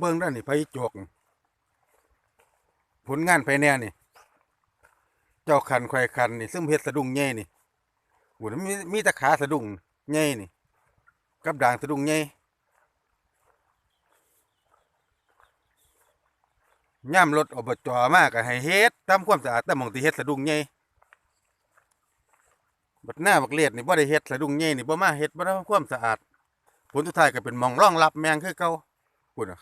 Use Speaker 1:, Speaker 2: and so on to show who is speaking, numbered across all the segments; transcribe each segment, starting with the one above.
Speaker 1: เบิ่งด้านนี่ไผโจกผลงานภายแน่นี่ เจ้าคันควายคันนี่ ซึ่งเฮ็ดสะดุ้งใหญ่นี่โอ้ยมีมีต่ขาสะดุ้งใหญ่นี่ กับด่างสะดุ้งใหญ่ย่ำรถอบจมาก็ให้เฮ็ดทำความสะอาดแต่หมองที่เฮ็ดสะดุ้งใหญ่บัดหน้าบักเลียดนี่บ่ได้เฮ็ดสะดุ้งใหญ่นี่บ่มาเฮ็ดบ่ทำความสะอาดผลสุดท้ายก็เป็นมองร่องรับแมงคือเก่าพุ่นน่ะ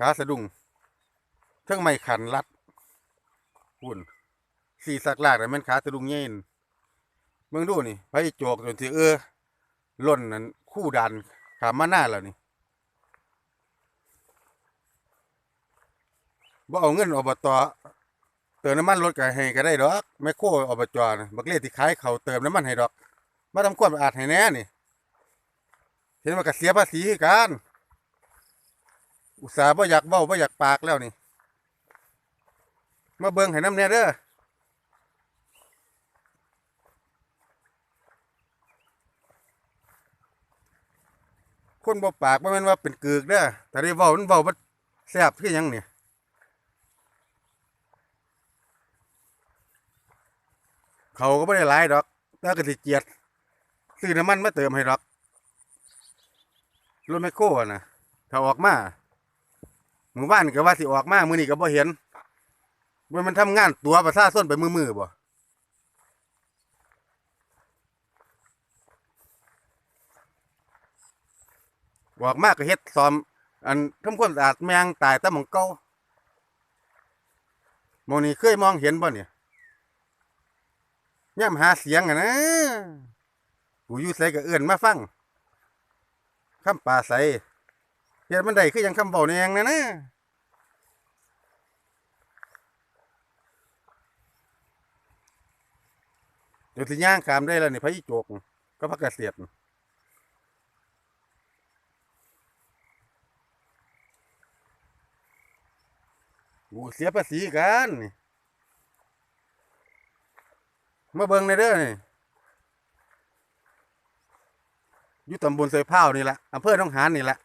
Speaker 1: ขาสะดุ้งเทิงไม้ขันรัดพุ่นสีสักลากแต่ะแมันขาสะดุ้งใหญ่นั่นเบิ่งดูนี่ไผโจกจนสิเออล่นนั่นคู่ดันขามมาหน้าแล้วนี่บ่เอาเงินอบตเติมน้ำมันรถก็ให้ก็ได้ดอกแม่โคอบจนะบักเลียที่ขายเขาเติมน้ำมันให้ดอกมาทำความสะอาดให้แน่นี่เห็นว่าก็เสียภาษีกัน อุตส่าห์บ่อยากเบ้าบ่อยากปากแล้วนี่ มาเบิ่งให้น้ำแน่เด้อคนบ่ปากบ่แม่นว่าเป็นกึกเด้อแต่ได้เว้ามันเว้าบ่แซ่บคือหยังเนี่ยเขาก็บ่ได้หลายดอกแต่ก็สิเจียดซื้อน้ำมันมาเติมให้ดอกรถแมคโครนะถ้าออกมา หมู่บ้านก็ว่าสิออกมามือนี้ก็บ่เห็นว่ามันทำงานตัวประชาชนไปมือๆบ่ออกมากก็เฮ็ดซ้อม อันทำความสะอาดแมงตายแต่หมองเก่าหมองนี้เคยมองเห็นบ่เนี่ยย่ำหาเสียงอะนะกูอยู่ไสก็เอื้อนมาฟังคำป่าใส เฮ็ดมันได้คือยังคำเบาแนงนะนะเดี๋ยวสิย่างขามได้แล้วนี่พระยิโจกก็พระเกษตรกูเสียภาษีกันนี่มาเบิ่งในเด้อนี่อยู่ตำบลเสยพร้านี่แหละอำเภอหนองหานนี่แหละ